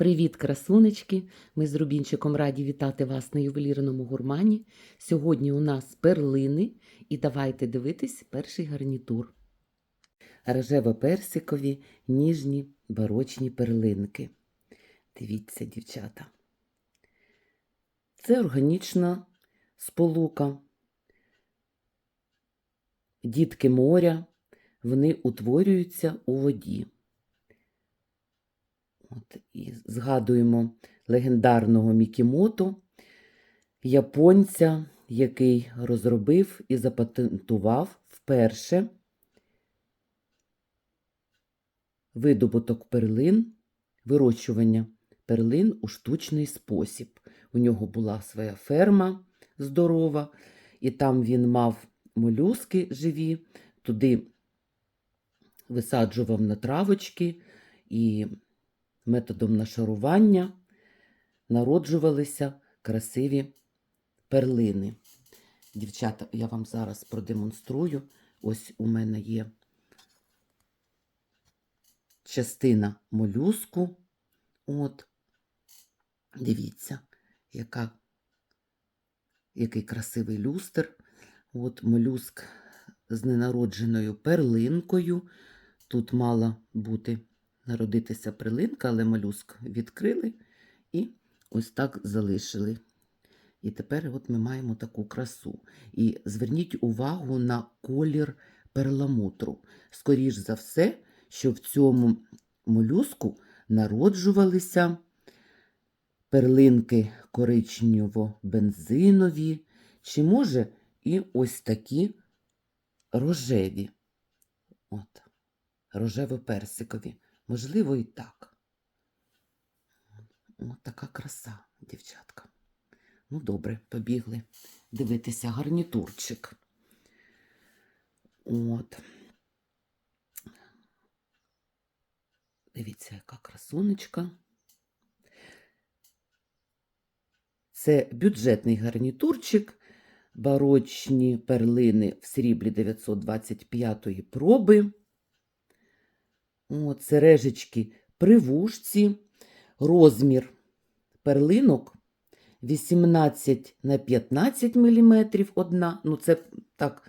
Привіт, красунечки! Ми з Рубінчиком раді вітати вас на ювелірному гурмані. Сьогодні у нас перлини, і давайте дивитись перший гарнітур. Рожево-персикові ніжні барочні перлинки. Дивіться, дівчата. Це органічна сполука. Дітки моря, вони утворюються у воді. От, і згадуємо легендарного Мікімоту, японця, який розробив і запатентував вперше видобуток перлин, вирощування перлин у штучний спосіб. У нього була своя ферма здорова, і там він мав молюски живі, туди висаджував на травочки і методом нашарування народжувалися красиві перлини. Дівчата, я вам зараз продемонструю. Ось у мене є частина молюску. От, дивіться, яка, який красивий люстр. От молюск з ненародженою перлинкою. Тут мала бути народитися прилинка, але молюск відкрили і ось так залишили. І тепер от ми маємо таку красу. І зверніть увагу на колір перламутру. Скоріш за все, що в цьому молюску народжувалися перлинки коричнево-бензинові, чи, може, і ось такі рожеві. От, рожево-персикові. Можливо, і так. Ось така краса, дівчатка. Ну, добре, побігли дивитися гарнітурчик. От. Дивіться, яка красунечка. Це бюджетний гарнітурчик, барочні перлини в сріблі 925-ї проби. От, сережечки при вушці, розмір перлинок 18 на 15 мм одна. Ну, це так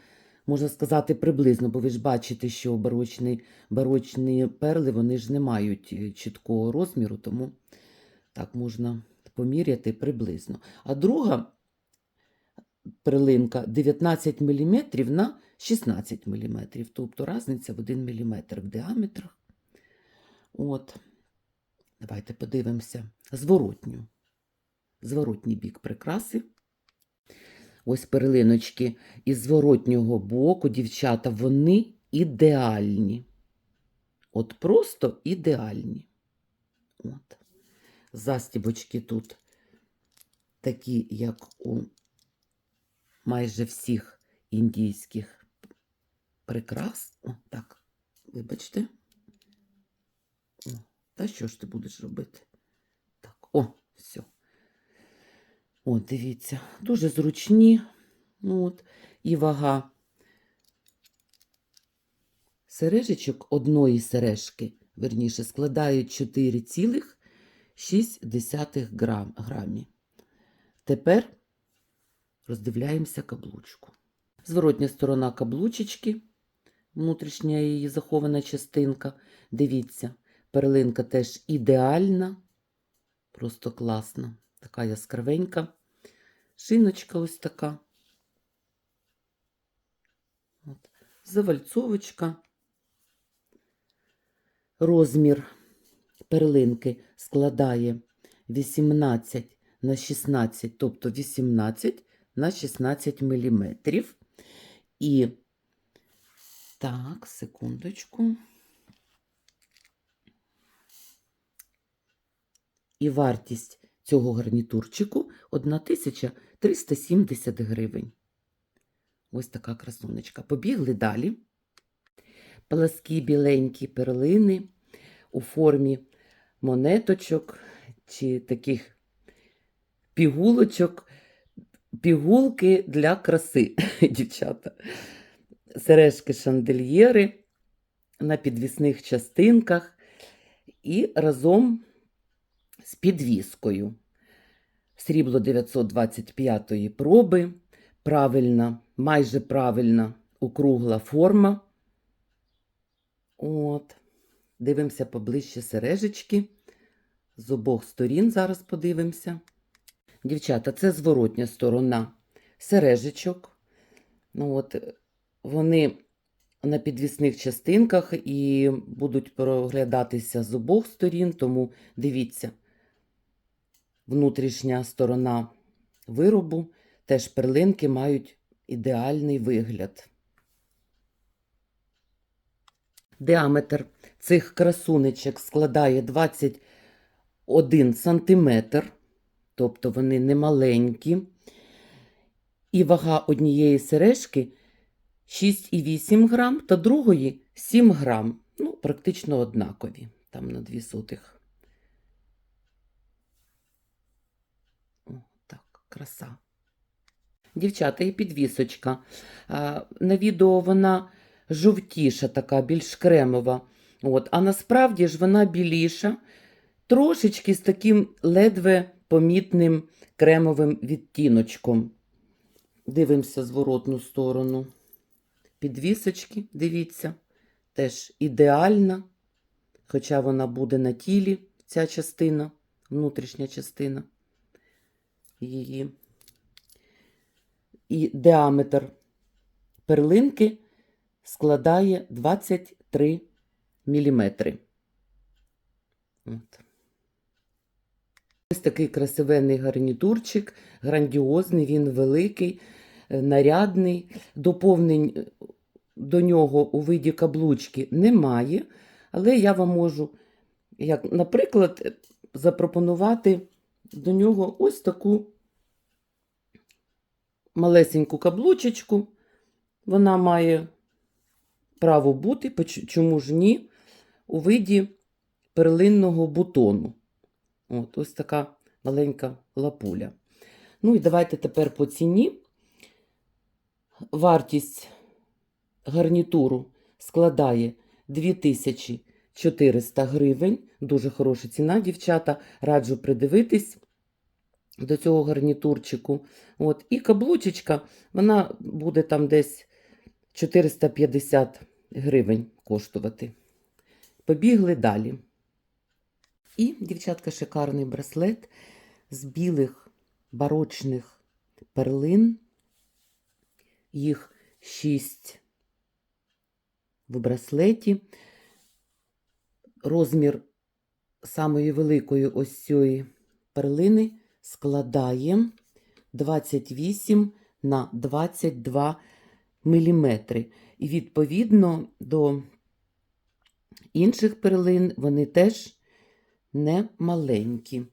можна сказати приблизно, бо ви ж бачите, що барочні, барочні перли вони ж не мають е, чіткого розміру, тому так можна поміряти приблизно. А друга перлинка 19 мм на 16 мм, тобто різниця в 1 мм в діаметрах. От, давайте подивимося зворотню. Зворотній бік прикраси. Ось перлиночки із зворотнього боку, дівчата, вони ідеальні. От просто ідеальні. От. Застібочки тут такі, як у майже всіх індійських прикрас. О, так, вибачте. Та що ж ти будеш робити? Так, о, все. О, дивіться, дуже зручні. От, і вага сережечок одної сережки, верніше, складають 4,6 грам, грамі. Тепер роздивляємося каблучку. Зворотня сторона каблучечки, внутрішня її захована частинка. Дивіться, перлинка теж ідеальна, просто класна. Така яскравенька. Шиночка ось така. От. Завальцовочка. Розмір перлинки складає 18 на 16, тобто 18 на 16 мм. І так, секундочку. І вартість цього гарнітурчику 1370 гривень. Ось така красунечка. Побігли далі. Пласкі біленькі перлини у формі монеточок чи таких пігулочок, пігулки для краси, дівчата. Сережки шандельєри на підвісних частинках і разом з підвіскою. Срібло 925-ї проби, правильна, майже правильна округла форма. От. Дивимося поближче сережечки. З обох сторін зараз подивимося. Дівчата, це зворотня сторона сережечок. Ну, от, вони на підвісних частинках і будуть проглядатися з обох сторін, тому дивіться, внутрішня сторона виробу, теж перлинки мають ідеальний вигляд. Діаметр цих красунечок складає 21 сантиметр, тобто вони не маленькі. І вага однієї сережки 6,8 грам та другої 7 грам. Ну, практично однакові, там на 2 сотих. О, так, краса. Дівчата, і підвісочка. На відео вона жовтіша, така, більш кремова. От, а насправді ж вона біліша, трошечки з таким ледве помітним кремовим відтіночком. Дивимося зворотну сторону. Підвісочки, дивіться, теж ідеальна, хоча вона буде на тілі, ця частина, внутрішня частина її. І діаметр перлинки складає 23 міліметри. От. Ось такий красивенний гарнітурчик, грандіозний, він великий, е, нарядний. Доповнень е, до нього у виді каблучки немає, але я вам можу, як, наприклад, е, запропонувати до нього ось таку малесеньку каблучечку. Вона має право бути, чому ж ні, у виді перлинного бутону. От, ось така маленька лапуля. Ну і давайте тепер по ціні. Вартість гарнітуру складає 2400 гривень. Дуже хороша ціна, дівчата. Раджу придивитись до цього гарнітурчику. От. І каблучечка, вона буде там десь 450 гривень коштувати. Побігли далі. І, дівчатка, шикарний браслет з білих барочних перлин. Їх шість в браслеті. Розмір самої великої ось цієї перлини складає 28 на 22 міліметри. І відповідно до інших перлин вони теж не маленькі.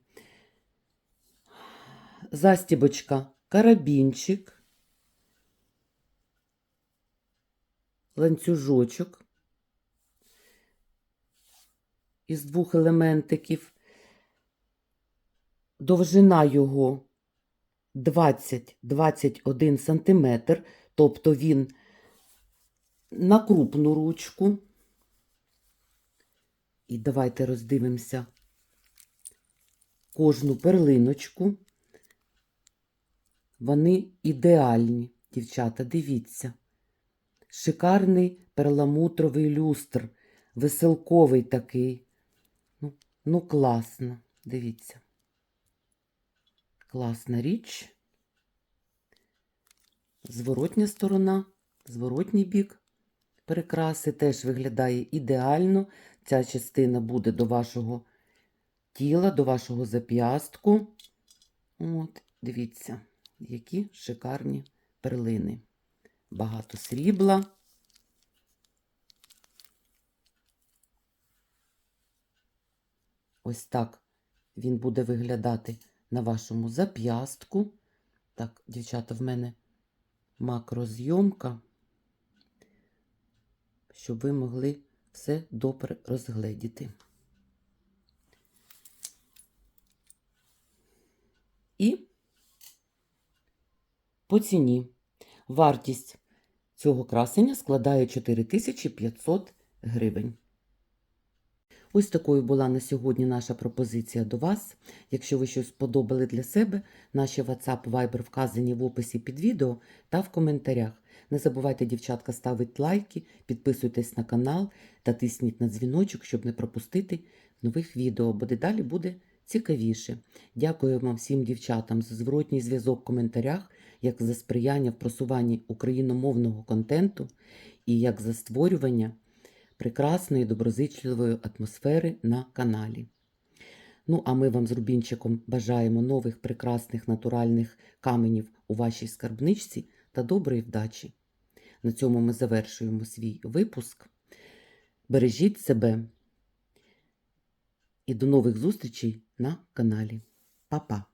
Застібочка, карабінчик, ланцюжочок із двох елементиків. Довжина його 20-21 см, тобто він на крупну ручку. І давайте роздивимося кожну перлиночку. Вони ідеальні, дівчата, дивіться. Шикарний перламутровий люстр, веселковий такий. Ну, ну класно, дивіться. Класна річ. Зворотня сторона, зворотній бік прикраси теж виглядає ідеально. Ця частина буде до вашого тіла, до вашого зап'ястку. От, дивіться, які шикарні перлини. Багато срібла. Ось так він буде виглядати на вашому зап'ястку. Так, дівчата, в мене макрозйомка, щоб ви могли все добре розгледіти. І по ціні вартість цього красення складає 4500 гривень. Ось такою була на сьогодні наша пропозиція до вас. Якщо ви щось сподобали для себе, наші WhatsApp, Viber вказані в описі під відео та в коментарях. Не забувайте, дівчатка, ставити лайки, підписуйтесь на канал та тисніть на дзвіночок, щоб не пропустити нових відео, бо дедалі буде цікавіше. Дякую вам всім дівчатам за зворотній зв'язок в коментарях, як за сприяння в просуванні україномовного контенту і як за створювання прекрасної доброзичливої атмосфери на каналі. Ну, а ми вам з Рубінчиком бажаємо нових прекрасних натуральних каменів у вашій скарбничці та доброї вдачі. На цьому ми завершуємо свій випуск. Бережіть себе і до нових зустрічей на каналі. Па-па!